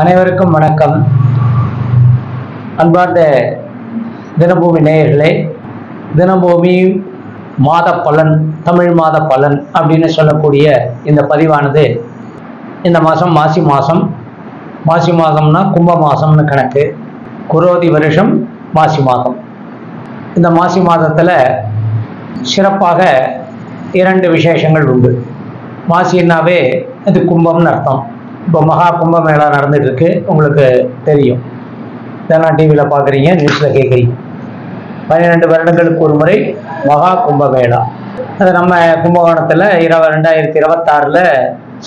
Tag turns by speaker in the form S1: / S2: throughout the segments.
S1: அனைவருக்கும் வணக்கம். அன்பார்ந்த தினபூமி நேயர்களே தினபூமி மாத பலன் தமிழ் மாத பலன் அப்படின்னு சொல்லக்கூடிய இந்த பதிவானது இந்த மாதம் மாசி மாதம். மாசி மாதம்னா கும்ப மாதம்னு கணக்கு. குரோதி வருஷம் மாசி மாதம். இந்த மாசி மாதத்தில் சிறப்பாக இரண்டு விசேஷங்கள் உண்டு. மாசின்னாவே அது கும்பம்னு அர்த்தம். இப்போ மகா கும்ப மேளா நடந்துட்டு இருக்கு உங்களுக்கு தெரியும். இதெல்லாம் டிவியில் பார்க்குறீங்க நியூஸில் கேட்குறீங்க. பன்னிரெண்டு வருடங்களுக்கு ஒரு முறை மகா கும்ப மேளா அது நம்ம கும்பகோணத்தில் இரவு ரெண்டாயிரத்தி இருபத்தாறில்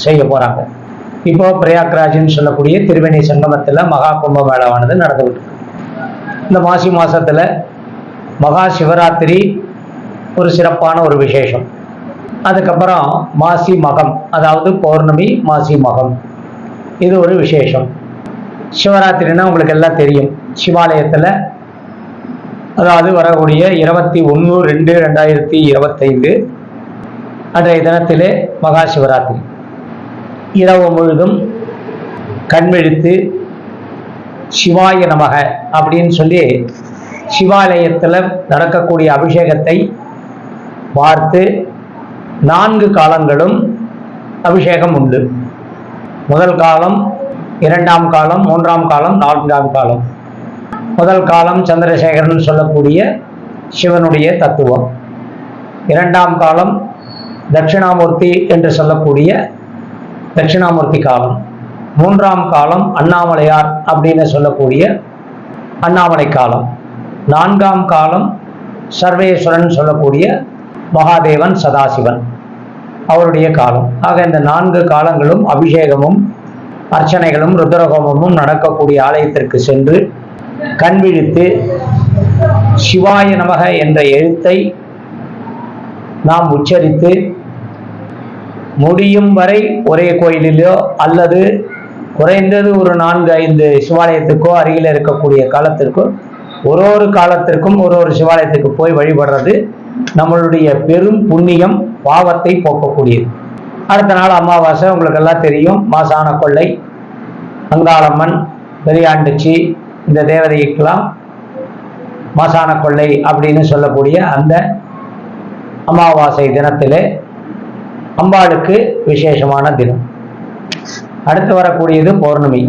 S1: செய்ய போகிறாங்க இப்போ பிரயாக்ராஜ்னு சொல்லக்கூடிய திருவேணி சங்கமத்தில் மகா கும்பமேளாவானது நடந்துகிட்டு இந்த மாசி மாதத்தில் மகா சிவராத்திரி ஒரு சிறப்பான ஒரு விசேஷம். அதுக்கப்புறம் மாசி மகம் அதாவது பௌர்ணமி மாசி மகம். இது ஒரு விசேஷம். சிவராத்திரின்னா உங்களுக்கு எல்லாம் தெரியும். சிவாலயத்தில் அதாவது வரக்கூடிய இருபத்தி ஒன்று ரெண்டு ரெண்டாயிரத்தி இருபத்தைந்து அன்றைய தினத்திலே மகா சிவராத்திரி. இரவு முழுதும் கண்விழித்து சிவாய நமக அப்படின்னு சொல்லி சிவாலயத்தில் நடக்கக்கூடிய அபிஷேகத்தை பார்த்து நான்கு காலங்களும் அபிஷேகம் உண்டு. முதல் காலம் இரண்டாம் காலம் மூன்றாம் காலம் நான்காம் காலம். முதல் காலம் சந்திரசேகரன் சொல்லக்கூடிய சிவனுடைய தத்துவம். இரண்டாம் காலம் தட்சிணாமூர்த்தி என்று சொல்லக்கூடிய தட்சிணாமூர்த்தி காலம். மூன்றாம் காலம் அண்ணாமலையார் அப்படின்னு சொல்லக்கூடிய அண்ணாமலை காலம். நான்காம் காலம் சர்வேஸ்வரன் சொல்லக்கூடிய மகாதேவன் சதாசிவன். அவருடைய காலம். ஆக இந்த நான்கு காலங்களும் அபிஷேகமும் அர்ச்சனைகளும் ருத்ரஹோமமும் நடக்கக்கூடிய ஆலயத்திற்கு சென்று கண்விழித்து சிவாய நமக என்ற எழுத்தை நாம் உச்சரித்து முடியும் வரை ஒரே கோயிலிலோ அல்லது குறைந்தது ஒரு நான்கு ஐந்து சிவாலயத்துக்கோ அருகில் இருக்கக்கூடிய காலத்திற்கோ ஒரு ஒரு காலத்திற்கும் ஒரு ஒரு சிவாலயத்துக்கு போய் வழிபடுறது நம்மளுடைய பெரும் புண்ணியம். பாவத்தை போக்கக்கூடியது. அடுத்த நாள் அமாவாசை உங்களுக்கு எல்லாம் தெரியும். மாசான கொள்ளை அங்காளம்மன் பெரியாண்டுச்சி இந்த தேவதைக்கெல்லாம் மாசான கொள்ளை அப்படின்னு சொல்லக்கூடிய அந்த அமாவாசை தினத்திலே அம்பாளுக்கு விசேஷமான தினம். அடுத்து வரக்கூடியது பௌர்ணமி.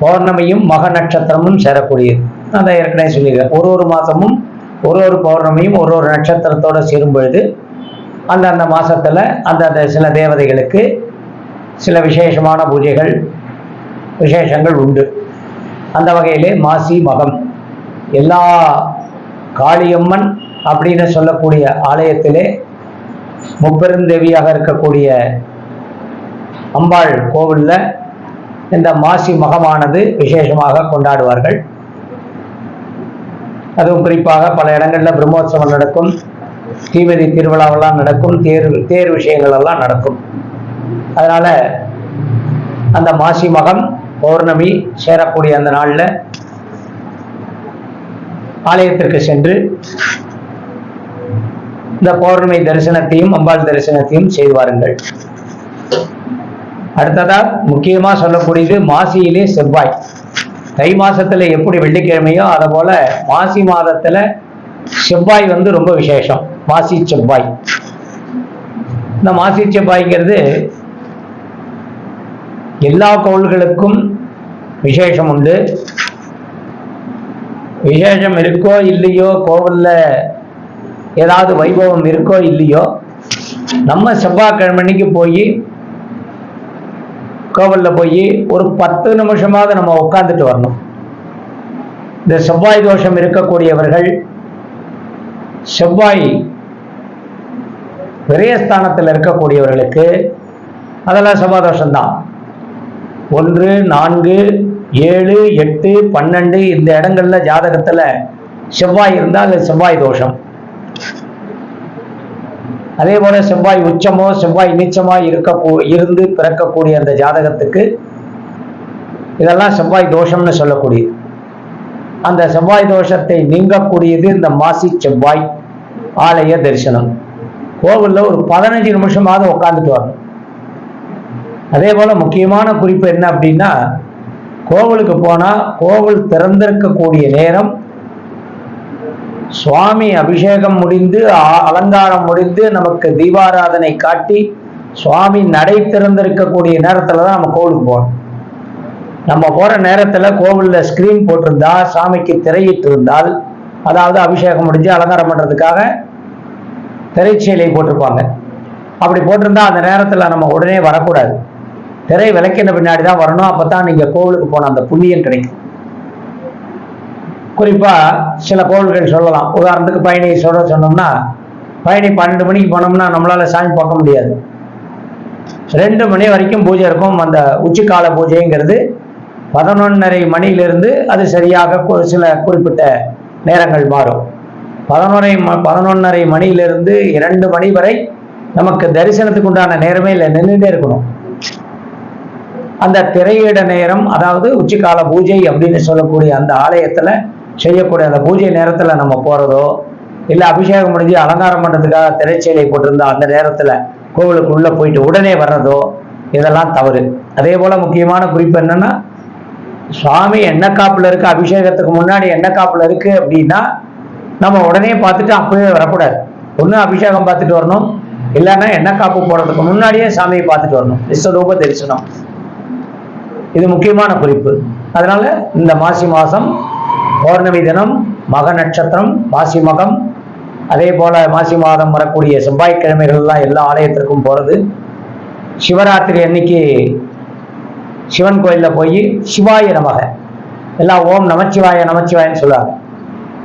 S1: பௌர்ணமியும் மக நட்சத்திரமும் சேரக்கூடியது. நான் ஏற்கனவே சொல்லியிருக்கேன். ஒரு ஒரு மாதமும் ஒரு ஒரு பௌர்ணமியும் ஒரு ஒரு நட்சத்திரத்தோடு சேரும் பொழுது அந்தந்த மாதத்தில் அந்தந்த சில தேவதைகளுக்கு சில விசேஷமான பூஜைகள் விசேஷங்கள் உண்டு. அந்த வகையிலே மாசி மகம் எல்லா காளியம்மன் அப்படின்னு சொல்லக்கூடிய ஆலயத்திலே முப்பெருந்தேவியாக இருக்கக்கூடிய அம்பாள் கோவிலில் இந்த மாசி மகமானது விசேஷமாக கொண்டாடுவார்கள். அதுவும் குறிப்பாக பல இடங்களில் பிரம்மோற்சவம் நடக்கும். தீமிதி திருவிழாவெல்லாம் நடக்கும் தேர் தேர் விஷயங்கள் எல்லாம் நடக்கும். அதனால அந்த மாசி மகம் பௌர்ணமி சேரக்கூடிய அந்த நாள்ல ஆலயத்திற்கு சென்று இந்த பௌர்ணமி தரிசனத்தையும் அம்பாள் தரிசனத்தையும் செய்து வாருங்கள். அடுத்ததாக முக்கியமா சொல்லக்கூடியது மாசியிலே செவ்வாய். தை மாசத்துல எப்படி வெள்ளிக்கிழமையோ அதை போல மாசி மாதத்துல செவ்வாய் வந்து ரொம்ப விசேஷம். மாசி செவ்வாய். இந்த மாசி செவ்வாய்ங்கிறது எல்லா கோள்களுக்கும் விசேஷம் உண்டு. விசேஷம் இருக்கோ இல்லையோ கோவில்ல ஏதாவது வைபவம் இருக்கோ இல்லையோ நம்ம செவ்வாய்க்கிழமைக்கு போய் கோவிலில் போய் ஒரு பத்து நிமிஷமாவது நம்ம உட்காந்துட்டு வரணும். இந்த செவ்வாய் தோஷம் இருக்கக்கூடியவர்கள் செவ்வாய் விரயஸ்தானத்தில் இருக்கக்கூடியவர்களுக்கு அதெல்லாம் செவ்வாய் தோஷம்தான் ஒன்று நான்கு ஏழு எட்டு பன்னெண்டு இந்த இடங்கள்ல ஜாதகத்துல செவ்வாய் இருந்தால் அது செவ்வாய் தோஷம். அதே போல செவ்வாய் உச்சமோ செவ்வாய் நீச்சமோ இருக்க இருந்து பிறக்கக்கூடிய அந்த ஜாதகத்துக்கு இதெல்லாம் செவ்வாய் தோஷம்னு சொல்லக்கூடியது. அந்த செவ்வாய் தோஷத்தை நீங்கக்கூடியது இந்த மாசி செவ்வாய் ஆலய தரிசனம். கோவில்ல ஒரு பதினஞ்சு நிமிஷமாவது உட்காந்துட்டு வரணும். அதே போல முக்கியமான குறிப்பு என்ன அப்படின்னா கோவிலுக்கு போனா கோவில் திறந்திருக்கக்கூடிய நேரம் சுவாமி அபிஷேகம் முடிந்து அ- அலங்காரம் முடிந்து நமக்கு தீபாராதனை காட்டி சுவாமி நடை திறந்திருக்கக்கூடிய நேரத்துல தான் நம்ம கோவிலுக்கு போகணும். நம்ம போற நேரத்துல கோவில்ல ஸ்கிரீன் போட்டிருந்தா சாமிக்கு திரையிட்டு இருந்தால் அதாவது அபிஷேகம் முடிஞ்சு அலங்காரம் பண்றதுக்காக திரைச்சீலை போட்டிருப்பாங்க. அப்படி போட்டிருந்தா அந்த நேரத்தில் நம்ம உடனே வரக்கூடாது. திரை விளக்கின பின்னாடி தான் வரணும். அப்போ தான் நீங்கள் கோவிலுக்கு போன அந்த புண்ணியம் கிடைக்கும். குறிப்பாக சில கோவில்கள் சொல்லலாம். உதாரணத்துக்கு பயணி சொல்ல சொன்னோம்னா பயணி பன்னெண்டு மணிக்கு போனோம்னா நம்மளால சாமி பார்க்க முடியாது. ரெண்டு மணி வரைக்கும் பூஜை இருக்கும். அந்த உச்சிக்கால பூஜைங்கிறது பதினொன்னரை மணியிலிருந்து அது சரியாக ஒரு சில குறிப்பிட்ட நேரங்கள் மாறும். பதினொரை ம பதினொன்னரை மணியிலிருந்து இரண்டு மணி வரை நமக்கு தரிசனத்துக்கு உண்டான நேரமே இல்லை நின்றுட்டே இருக்கணும். அந்த திரையிட நேரம் அதாவது உச்சிக்கால பூஜை அப்படின்னு சொல்லக்கூடிய அந்த ஆலயத்துல செய்யக்கூடிய அந்த பூஜை நேரத்துல நம்ம போறதோ இல்லை அபிஷேகம் முடிஞ்சு அலங்காரம் பண்ணுறதுக்காக திரைச்சீலை போட்டிருந்தா அந்த நேரத்துல கோவிலுக்கு உள்ள போயிட்டு உடனே வர்றதோ இதெல்லாம் தவறு. அதே போல முக்கியமான குறிப்பு என்னன்னா சுவாமி எண்ணெய் காப்புல இருக்கு அபிஷேகத்துக்கு முன்னாடி எண்ணெய் காப்புல இருக்கு அப்படின்னா நம்ம உடனே பார்த்துட்டு அப்பவே வரக்கூடாது. ஒன்று அபிஷேகம் பார்த்துட்டு வரணும். இல்லைன்னா என்ன காப்பு போடுறதுக்கு முன்னாடியே சாமியை பார்த்துட்டு வரணும். விஸ்வரூப தரிசனம். இது முக்கியமான குறிப்பு. அதனால இந்த மாசி மாதம் பௌர்ணமி தினம் மக நட்சத்திரம் மாசி மகம் அதே போல மாசி மாதம் வரக்கூடிய செவ்வாய்க்கிழமைகள்லாம் எல்லா ஆலயத்திற்கும் போகிறது சிவராத்திரி அன்னைக்கு சிவன் கோயிலில் போய் சிவாய நமக. எல்லாம் ஓம் நமச்சிவாய நமச்சிவாயன்னு சொல்லுவாங்க.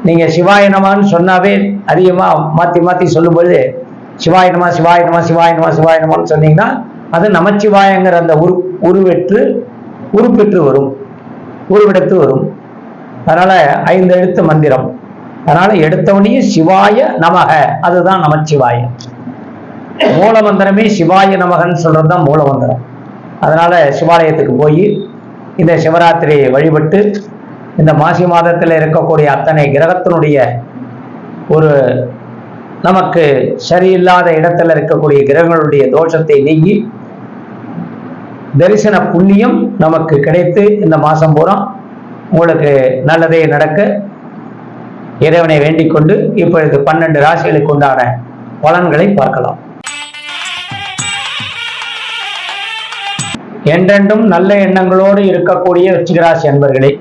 S1: நீங்க சிவாயனமான்னு சொன்னாவே அதிகமா மாத்தி மாத்தி சொல்லும்பொழுது சிவாயனமா சிவாயனமா சிவாயனமா சிவாயனமான்னு சொன்னீங்கன்னா அது நமச்சிவாயங்கிற அந்த உரு உருவெற்று உருப்பெற்று வரும். உருவெடுத்து வரும். அதனால ஐந்து எழுத்து மந்திரம். அதனால எடுத்தவனையும் சிவாய நமக அதுதான் நமச்சிவாயம் மூல மந்திரமே சிவாய நமகன்னு சொல்றது தான் மூல மந்திரம். அதனால சிவாலயத்துக்கு போய் இந்த சிவராத்திரியை வழிபட்டு இந்த மாசி மாதத்தில் இருக்கக்கூடிய அத்தனை கிரகத்தினுடைய ஒரு நமக்கு சரியில்லாத இடத்துல இருக்கக்கூடிய கிரகங்களுடைய தோஷத்தை நீங்கி தரிசன புண்ணியம் நமக்கு கிடைத்து இந்த மாதம் பூரா உங்களுக்கு நல்லதே நடக்க இறைவனை வேண்டிக் கொண்டு இப்பொழுது பன்னெண்டு ராசிகளுக்கு உண்டான பலன்களை பார்க்கலாம். என்றென்றும் நல்ல எண்ணங்களோடு இருக்கக்கூடிய விருச்சிகராசி அன்பர்களே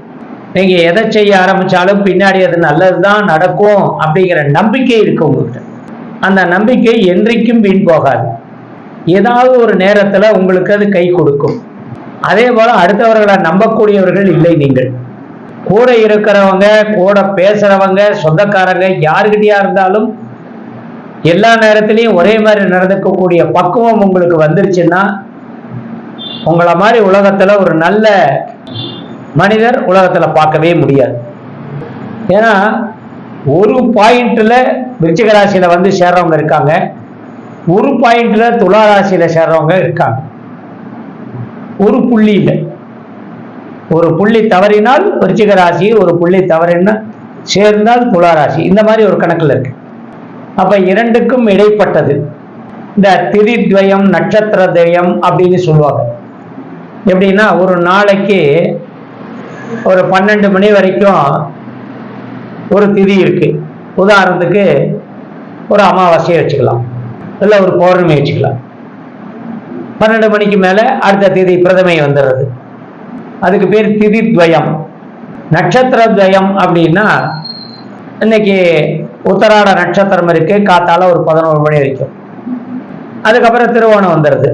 S1: நீங்க எதை செய்ய ஆரம்பிச்சாலும் பின்னாடி அது நல்லதுதான் நடக்கும் அப்படிங்கிற நம்பிக்கை இருக்கு உங்கள்கிட்ட. அந்த நம்பிக்கை என்றைக்கும் வீண் போகாது. ஏதாவது ஒரு நேரத்துல உங்களுக்கு அது கை கொடுக்கும். அதே போல அடுத்தவர்களை நம்பக்கூடியவர்கள் இல்லை நீங்கள். கூட இருக்கிறவங்க கூட பேசுறவங்க சொந்தக்காரங்க யாருக்கிட்டயா இருந்தாலும் எல்லா நேரத்திலையும் ஒரே மாதிரி நடந்துக்கக்கூடிய பக்குவம் உங்களுக்கு வந்துருச்சுன்னா உங்களை மாதிரி உலகத்துல ஒரு நல்ல மனிதர் உலகத்துல பார்க்கவே முடியாது. ஏன்னா ஒரு பாயிண்ட்ல விருச்சிக ராசியில வந்து சேர்றவங்க இருக்காங்க. ஒரு பாயிண்ட்ல துலா ராசியில சேர்றவங்க இருக்காங்க. ஒரு புள்ளி இல்லை ஒரு புள்ளி தவறினால் விருச்சிக ராசி ஒரு புள்ளி தவறினா சேர்ந்தால் துலா ராசி. இந்த மாதிரி ஒரு கணக்கில் இருக்கு. அப்ப இரண்டுக்கும் இடைப்பட்டது. இந்த திதித்வயம் நட்சத்திர துவயம் அப்படின்னு சொல்லுவாங்க. எப்படின்னா ஒரு நாளைக்கு ஒரு பன்னெண்டு மணி வரைக்கும் ஒரு திதி இருக்கு. உதாரணத்துக்கு ஒரு அமாவாசையை வச்சுக்கலாம். இல்லை ஒரு பௌர்ணமி வச்சுக்கலாம். பன்னெண்டு மணிக்கு மேலே அடுத்த திதி பிரதமை வந்துடுறது. அதுக்கு பேர் திதி துவயம். நட்சத்திர துவயம் அப்படின்னா இன்னைக்கு உத்தராட நட்சத்திரம் இருக்கு காத்தால ஒரு பதினோரு மணி வரைக்கும். அதுக்கப்புறம் திருவோணம் வந்துடுது.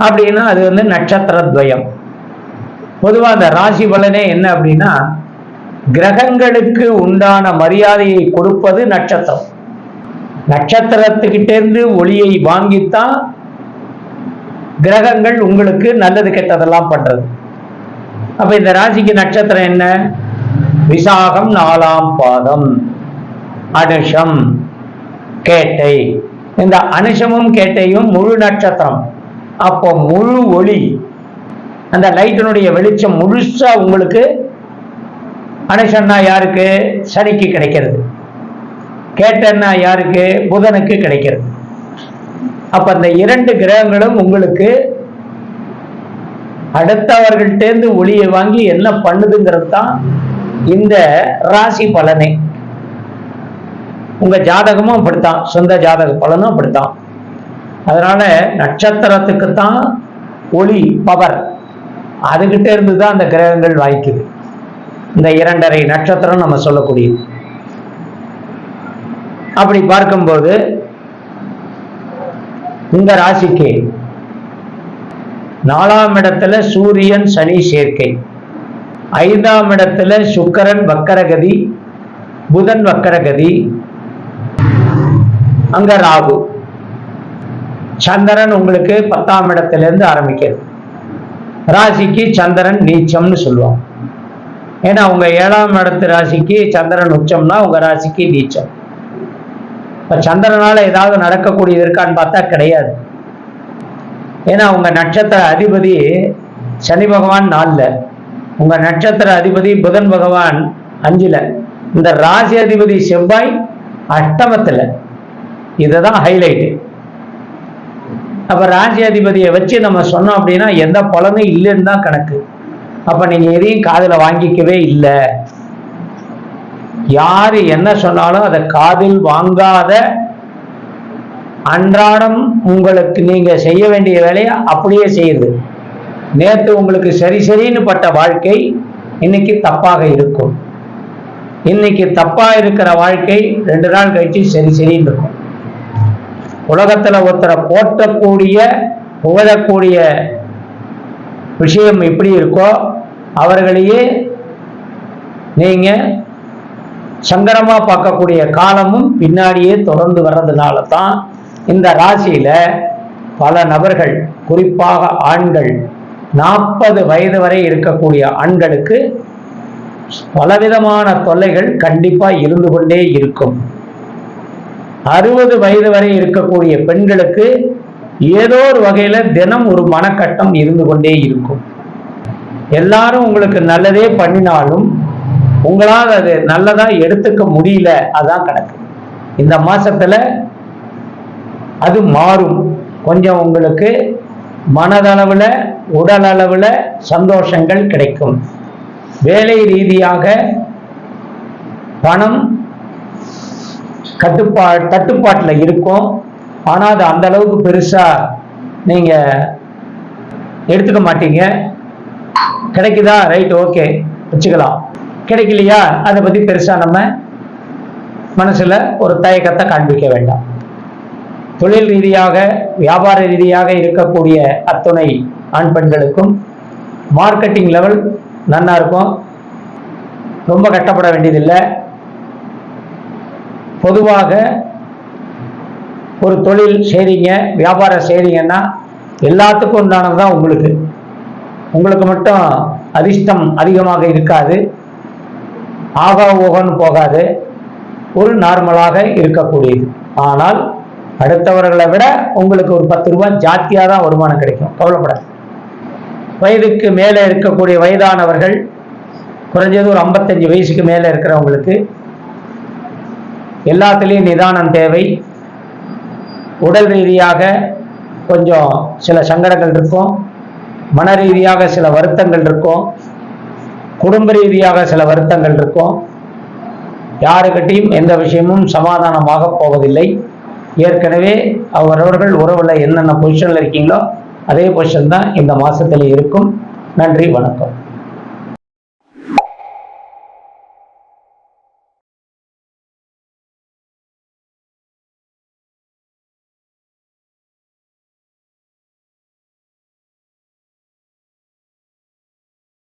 S1: அப்படின்னா அது வந்து நட்சத்திர துவயம். பொதுவாக அந்த ராசி பலனே என்ன அப்படின்னா கிரகங்களுக்கு உண்டான மரியாதையை கொடுப்பது நட்சத்திரம். நட்சத்திரத்துக்கிட்டேருந்து ஒளியை வாங்கித்தான் கிரகங்கள் உங்களுக்கு நல்லது கெட்டதெல்லாம் பண்றது. அப்ப இந்த ராசிக்கு நட்சத்திரம் என்ன? விசாகம் நாலாம் பாதம் அனுஷம் கேட்டை. இந்த அனுஷமும் கேட்டையும் முழு நட்சத்திரம். அப்போ முழு ஒளி அந்த லைட்டினுடைய வெளிச்சம் முழுசா உங்களுக்கு அனுஷன்னா யாருக்கு? சனிக்கு கிடைக்கிறது. கேட்டன்னா யாருக்கு? புதனுக்கு கிடைக்கிறது. அப்ப அந்த இரண்டு கிரகங்களும் உங்களுக்கு அடுத்தவர்கள்டேந்து ஒளியை வாங்கி என்ன பண்ணுதுங்கிறது தான் இந்த ராசி பலனே. உங்க ஜாதகமும் அப்படித்தான். சொந்த ஜாதக பலனும் அப்படித்தான். அதனால நட்சத்திரத்துக்கு தான் ஒளி பவர். அதுகிட்ட இருந்து தான் அந்த கிரகங்கள் வாய்க்குது. இந்த இரண்டரை நட்சத்திரம் நம்ம சொல்லக்கூடியது. அப்படி பார்க்கும்போது இந்த ராசிக்கு நாலாம் இடத்துல சூரியன் சனி சேர்க்கை. ஐந்தாம் இடத்துல சுக்கரன் வக்கரகதி புதன் வக்கரகதி அங்க ராகு. சந்திரன் உங்களுக்கு பத்தாம் இடத்துல இருந்து ஆரம்பிக்கிறது. ராசிக்கு சந்திரன் நீச்சம்னு சொல்லுவாங்க. ஏன்னா உங்க ஏழாம் இடத்து ராசிக்கு சந்திரன் உச்சம்னா உங்க ராசிக்கு நீச்சம். இப்ப சந்திரனால ஏதாவது நடக்கக்கூடியது இருக்கான்னு பார்த்தா கிடையாது. ஏன்னா உங்க நட்சத்திர அதிபதி சனி பகவான் நாலுல. உங்க நட்சத்திர அதிபதி புதன் பகவான் அஞ்சுல. இந்த ராசி அதிபதி செவ்வாய் அஷ்டமத்துல. இதுதான் ஹைலைட்டு அப்போ ராஜ்யாதிபதியை அதிபதியை வச்சு நம்ம சொன்னோம் அப்படின்னா எந்த பலனும் இல்லைன்னு தான் கணக்கு. அப்போ நீங்கள் எதையும் காதில் வாங்கிக்கவே இல்லை. யார் என்ன சொன்னாலும் அதை காதில் வாங்காத அன்றாடம் உங்களுக்கு நீங்கள் செய்ய வேண்டிய வேலையை அப்படியே செய்யுது. நேற்று உங்களுக்கு சரி சரின்னு பட்ட வாழ்க்கை இன்னைக்கு தப்பாக இருக்கும். இன்னைக்கு தப்பாக இருக்கிற வாழ்க்கை ரெண்டு நாள் கழிச்சு சரி சரின்னு இருக்கும். உலகத்துல ஒருத்தரை போற்றக்கூடிய புகழக்கூடிய விஷயம் எப்படி இருக்கோ அவர்களையே நீங்க சங்கரமா பார்க்கக்கூடிய காலமும் பின்னாடியே தொடர்ந்து வர்றதுனால தான் இந்த ராசியில பல நபர்கள் குறிப்பாக ஆண்கள் நாற்பது வயது வரை இருக்கக்கூடிய ஆண்களுக்கு பலவிதமான தொல்லைகள் கண்டிப்பா இருந்து கொண்டே இருக்கும். அறுபது வயது வரை இருக்கக்கூடிய பெண்களுக்கு ஏதோ ஒரு வகையில தினம் ஒரு மனக்கட்டம் இருந்து கொண்டே இருக்கும். எல்லாரும் உங்களுக்கு நல்லதே பண்ணினாலும் உங்களால் அது நல்லதா எடுத்துக்க முடியல அதான் கணக்கு. இந்த மாசத்துல அது மாறும். கொஞ்சம் உங்களுக்கு மனதளவுல உடல் அளவுல சந்தோஷங்கள் கிடைக்கும். வேலை ரீதியாக பணம் கட்டுப்பா தட்டுப்பாட்டில் இருக்கும். ஆனால் அது அந்த அளவுக்கு பெருசா நீங்க எடுத்துக்க மாட்டீங்க. கிடைக்குதா? Right okay. வச்சுக்கலாம். கிடைக்கலையா? அதை பத்தி பெருசா நம்ம மனசுல ஒரு தயக்கத்தை காண்பிக்க வேண்டாம். தொழில் ரீதியாக வியாபார ரீதியாக இருக்கக்கூடிய அத்துணை ஆண் பெண்களுக்கும் மார்க்கெட்டிங் லெவல் நன்னா இருக்கும். ரொம்ப கட்டப்பட வேண்டியதில்லை. பொதுவாக ஒரு தொழில் செய்றீங்க வியாபாரம் செய்றீங்கன்னா எல்லாத்துக்கும் உண்டானது தான் உங்களுக்கு. உங்களுக்கு மட்டும் அதிர்ஷ்டம் அதிகமாக இருக்காது. ஆகா ஓகன்னு போகாது. ஒரு நார்மலாக இருக்கக்கூடியது. ஆனால் அடுத்தவர்களை விட உங்களுக்கு ஒரு பத்து ரூபாய் ஜாஸ்தியாக தான் வருமானம் கிடைக்கும். கவலைப்படாது. வயதுக்கு மேலே இருக்கக்கூடிய வயதானவர்கள் குறைஞ்சது ஒரு ஐம்பத்தஞ்சு வயசுக்கு மேலே இருக்கிறவங்களுக்கு எல்லாத்துலேயும் நிதானம் தேவை. உடல் ரீதியாக கொஞ்சம் சில சங்கடங்கள் இருக்கும். மன ரீதியாக சில வருத்தங்கள் இருக்கும். குடும்ப ரீதியாக சில வருத்தங்கள் இருக்கும். யாருக்கிட்டையும் எந்த விஷயமும் சமாதானமாக போவதில்லை. ஏற்கனவே அவரவர்கள் உறவில் என்னென்ன பொசிஷனில் இருக்கீங்களோ அதே பொசிஷன் தான் இந்த மாதத்தில் இருக்கும். நன்றி வணக்கம்.